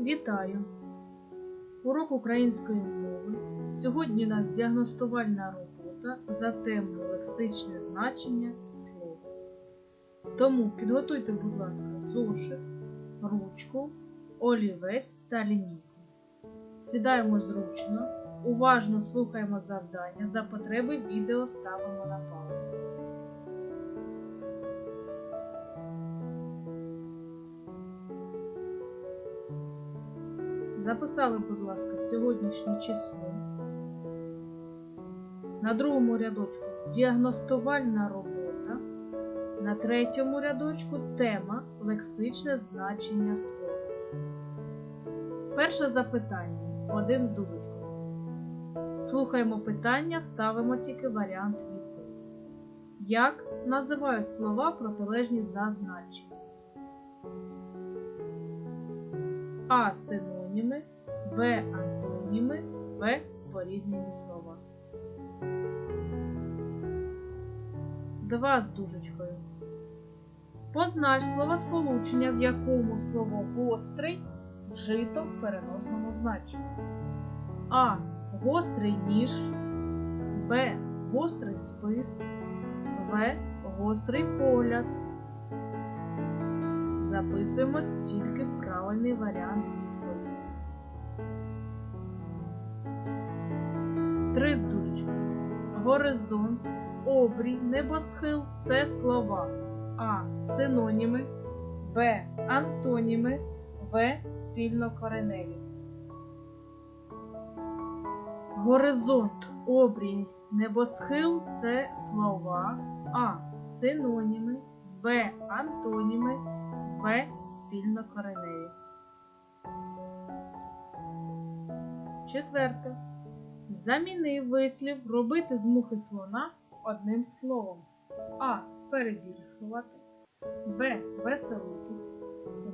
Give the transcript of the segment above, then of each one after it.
Вітаю! Урок української мови. Сьогодні у нас діагностувальна робота за темою лексичне значення слова. Тому підготуйте, будь ласка, зошит, ручку, олівець та лінійку. Сідаємо зручно, уважно слухаємо завдання. За потреби відео ставимо на паузу. Записали, будь ласка, сьогоднішнє число. На другому рядочку діагностувальна робота. На третьому рядочку тема лексичне значення слова. Перше запитання. Один з дужечкою. Слухаємо питання, ставимо тільки варіант відповіді. Як називають слова протилежні за значенням? А. Синоніми, Б. Антоніми, В. Споріднені слова. Два з дужечкою. Познач словосполучення, в якому слово гострий вжито в переносному значенні. А. Гострий ніж, Б. Гострий спис, В. Гострий погляд. Записуємо тільки правильний варіант Три. Горизонт, обрій, небосхил це слова. А. Синоніми, Б. Антоніми, В. Спільнокореневі. Горизонт, обрій, небосхил це слова. А. Синоніми, Б. Антоніми, В. Спільнокореневі. Четверте. Заміни вислів робити з мухи слона одним словом. А. Перебільшувати. Б. Веселитись.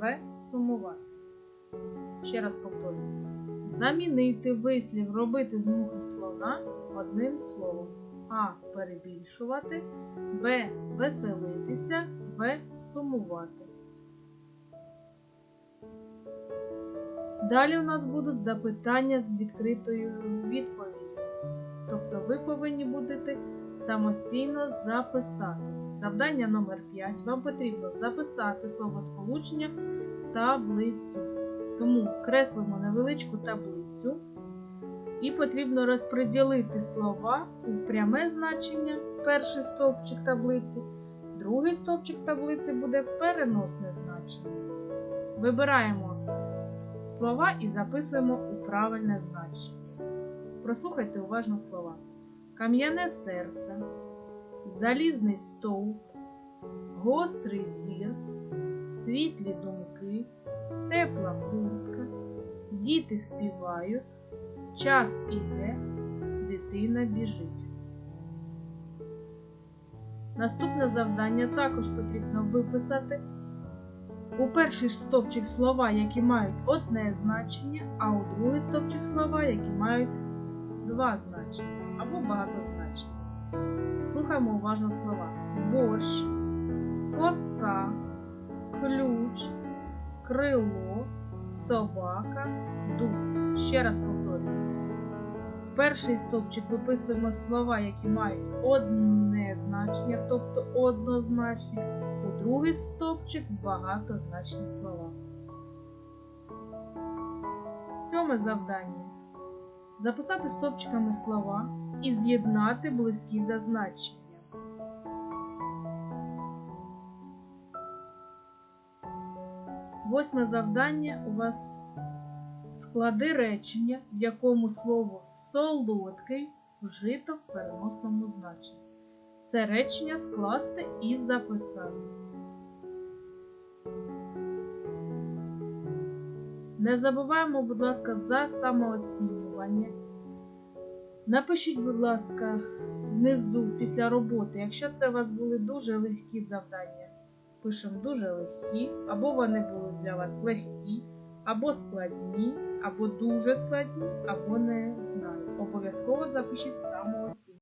В. Сумувати. Ще раз повторюю. Замінити вислів робити з мухи слона одним словом. А. Перебільшувати. Б. Веселитися. В. Сумувати. Далі у нас будуть запитання з відкритою відповіддю. Тобто ви повинні будете самостійно записати. Завдання номер 5 вам потрібно записати словосполучення в таблицю. Тому креслимо невеличку таблицю і потрібно розподілити слова у пряме значення, перший стовпчик таблиці, другий стовпчик таблиці буде переносне значення. Вибираємо слова і записуємо у правильне значення. Прослухайте уважно слова. Кам'яне серце, залізний стовп, гострий зір, світлі думки, тепла куртка, діти співають, час іде, дитина біжить. Наступне завдання також потрібно виписати у перший стовпчик слова, які мають одне значення, а у другий стовпчик слова, які мають два значення або багато значень. Слухаємо уважно слова: борщ, коса, ключ, крило, собака, дуб. Ще раз повторюю. Перший стовпчик виписуємо слова, які мають одне значення, тобто однозначні. Другий стовпчик багатозначні слова. Сьоме завдання. Записати стовпчиками слова і з'єднати близькі за значенням. Восьме завдання у вас склади речення, в якому слово солодкий вжито в переносному значенні. Це речення скласти і записати. Не забуваємо, будь ласка, за самооцінювання. Напишіть, будь ласка, внизу після роботи, якщо це у вас були дуже легкі завдання, пишемо дуже легкі, або вони були для вас легкі, або складні, або дуже складні, або не знаю. Обов'язково запишіть самооцінку.